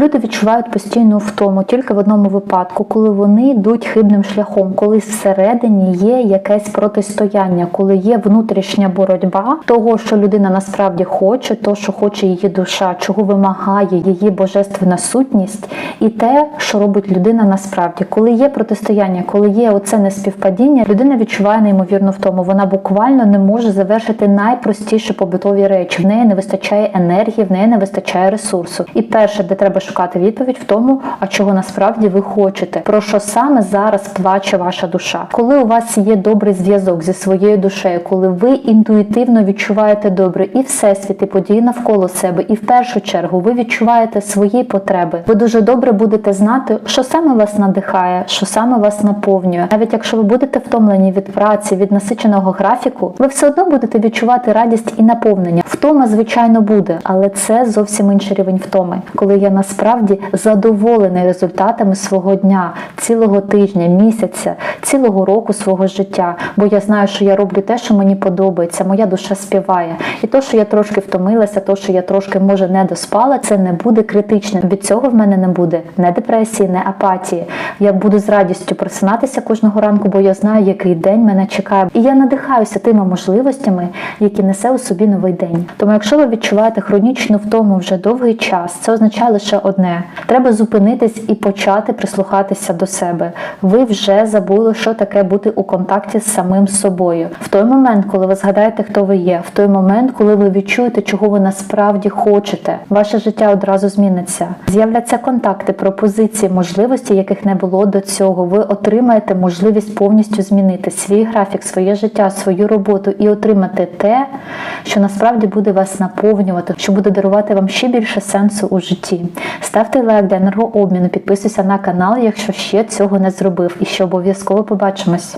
Люди відчувають постійну втому тільки в одному випадку, коли вони йдуть хибним шляхом, коли всередині є якесь протистояння, коли є внутрішня боротьба того, що людина насправді хоче, то що хоче її душа, чого вимагає її божественна сутність, і те, що робить людина насправді, коли є протистояння, коли є оце неспівпадіння, людина відчуває неймовірну втому. Вона буквально не може завершити найпростіші побутові речі. В неї не вистачає енергії, в неї не вистачає ресурсу. І перше, де треба шукати відповідь в тому, а чого насправді ви хочете, про що саме зараз плаче ваша душа. Коли у вас є добрий зв'язок зі своєю душею, коли ви інтуїтивно відчуваєте добре і всесвіт, і події навколо себе, і в першу чергу ви відчуваєте свої потреби. Ви дуже добре будете знати, що саме вас надихає, що саме вас наповнює. Навіть якщо ви будете втомлені від праці, від насиченого графіку, ви все одно будете відчувати радість і наповнення. Втома, звичайно, буде, але це зовсім інший рівень втоми, коли я насправді задоволений результатами свого дня, цілого тижня, місяця, цілого року свого життя. Бо я знаю, що я роблю те, що мені подобається, моя душа співає. І то, що я трошки втомилася, то, що я трошки може не доспала, це не буде критичним. Від цього в мене не буде не депресії, не апатії. Я буду з радістю просинатися кожного ранку, бо я знаю, який день мене чекає. І я надихаюся тими можливостями, які несе у собі новий день. Тому, якщо ви відчуваєте хронічну втому вже довгий час, це означає лише одне: треба зупинитись і почати прислухатися до себе. Ви вже забули, що таке бути у контакті з самим собою. В той момент, коли ви згадаєте, хто ви є, в той момент, коли ви відчуєте, чого ви насправді хочете, ваше життя одразу зміниться. З'являться контакти, пропозиції, можливості, яких не було до цього. Ви отримаєте можливість повністю змінити свій графік, своє життя, свою роботу і отримати те, що насправді буде вас наповнювати, що буде дарувати вам ще більше сенсу у житті. Ставте лайк для енергообміну, підписуйся на канал, якщо ще цього не зробив, і ще обов'язково побачимось.